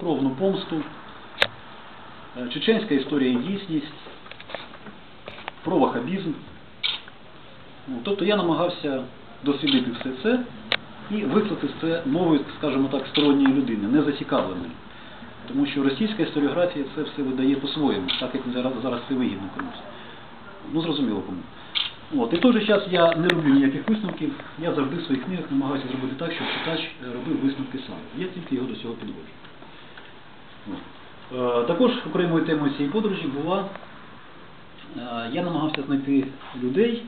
кровну помсту, е, чеченська історія і дійсність, про вахабізм. Ну, Тобто я намагався дослідити все це і виклати це мовою, скажімо так, сторонньої людини, не зацікавленої. Тому що російська історіографія це все видає по-своєму, так як зараз, це вигідно комусь. Ну, зрозуміло кому. От. І в той же час я не роблю ніяких висновків, я завжди в своїх книгах намагаюся зробити так, щоб читач е, робив висновки сам. Я тільки його до цього підводжу. Е, Також окремою темою цієї подорожі була, е, я намагався знайти людей.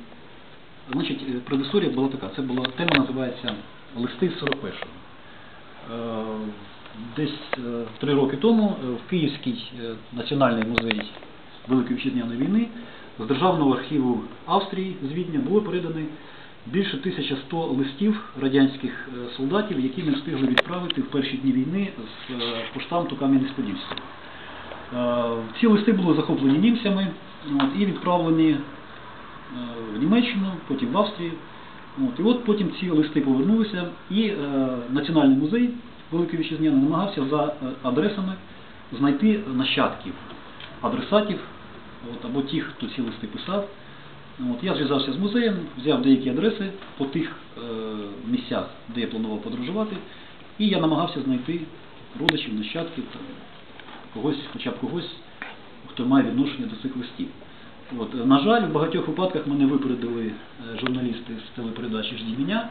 Значить, е, була така, це була тема називається Листи з 41-го. Е, Десь три роки тому в Київський національний музей Великої Вітчизняної війни з Державного архіву Австрії з Відня було передані більше 1100 листів радянських е, солдатів, які не встигли відправити в перші дні війни з е, поштамту Кам'янець-Подільського. Е, Ці листи були захоплені німцями і відправлені в Німеччину, потім в Австрію. І от потім ці листи повернулися, і Національний музей Великої Вітчизняної намагався за адресами знайти нащадків, адресатів або тих, хто ці листи писав. От, я зв'язався з музеєм, взяв деякі адреси по тих е, місцях, де я планував подорожувати, і я намагався знайти родичів, нащадків, там, когось, хоча б когось, хто має відношення до цих листів. От, е, на жаль, в багатьох випадках мене випередили е, журналісти з телепередачі «Жді мене».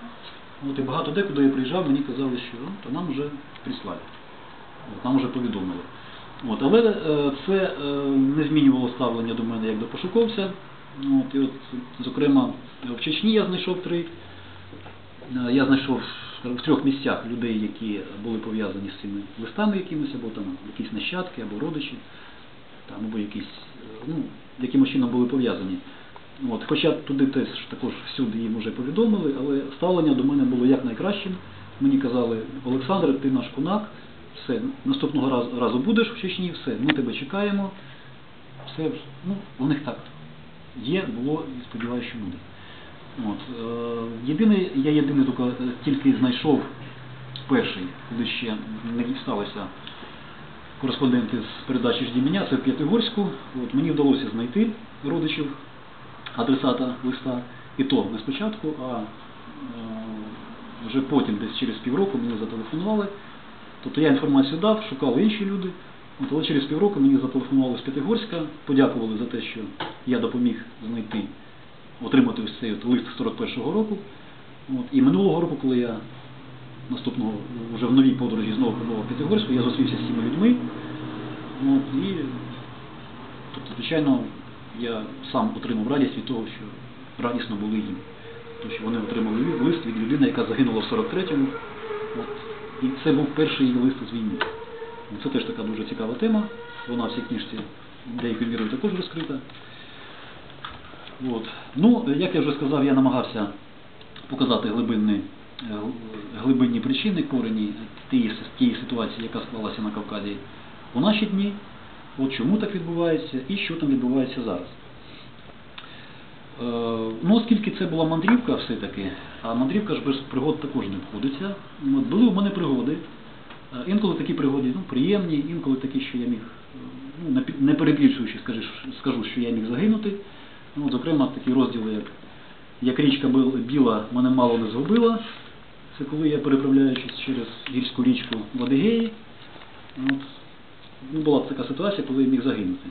От, і багато де, куди я приїжджав, мені казали, що ну, то нам вже прислали, от, нам вже повідомили. От, але е, це е, не змінювало ставлення до мене як до пошуковця. От, і от, зокрема, в Чечні я знайшов три. Е, Я знайшов в трьох місцях людей, які були пов'язані з цими листами якимись, або там якісь нащадки, або родичі, там, або якісь, е, ну, якимось чином були пов'язані. От, хоча туди теж також всюди їм вже повідомили, але ставлення до мене було як найкращим. Мені казали, Олександр, ти наш кунак, все, наступного разу, разу будеш в Чечні, все, ми тебе чекаємо. Все, ну, у них так є, було і сподіваюся, що буде. От, е, єдиний, я єдиний тільки, тільки знайшов перший, коли ще не дісталися кореспонденти з передачі «Жді мене», це в П'ятигорську. От, мені вдалося знайти родичів адресата листа, і то не спочатку, а е, вже потім, десь через півроку, мені зателефонували. Тобто я інформацію дав, шукали інші люди. От, але через півроку мені зателефонували з П'ятигорська, подякували за те, що я допоміг знайти, отримати ось цей от лист 41-го року. От, і минулого року, коли я наступного вже в новій подорожі знову побував в П'ятигорську, я зустрівся з цими людьми. От, і, тобто, звичайно, я сам отримав радість від того, що радісно були їм. Тому що вони отримали лист від людини, яка загинула в 43-му. І це був перший лист з війни. Це теж така дуже цікава тема. Вона в цій книжці деякою мірою також розкрита. От. Ну, як я вже сказав, я намагався показати глибинні, е, глибинні причини, корені тієї, тієї ситуації, яка склалася на Кавказі у наші дні, от чому так відбувається і що там відбувається зараз. Е, Ну, оскільки це була мандрівка все-таки, а мандрівка ж без пригод також не обходиться. От, були у мене пригоди. Е, Інколи такі пригоди ну, приємні, інколи такі, що я міг, е, ну, не перебільшуючи, скажу, що я міг загинути. Ну, от, зокрема, такі розділи, як, як річка Біла мене мало не згубила. Це коли я переправляючись через гірську річку в Адигеї. От, ну, була така ситуація, коли я міг загинути.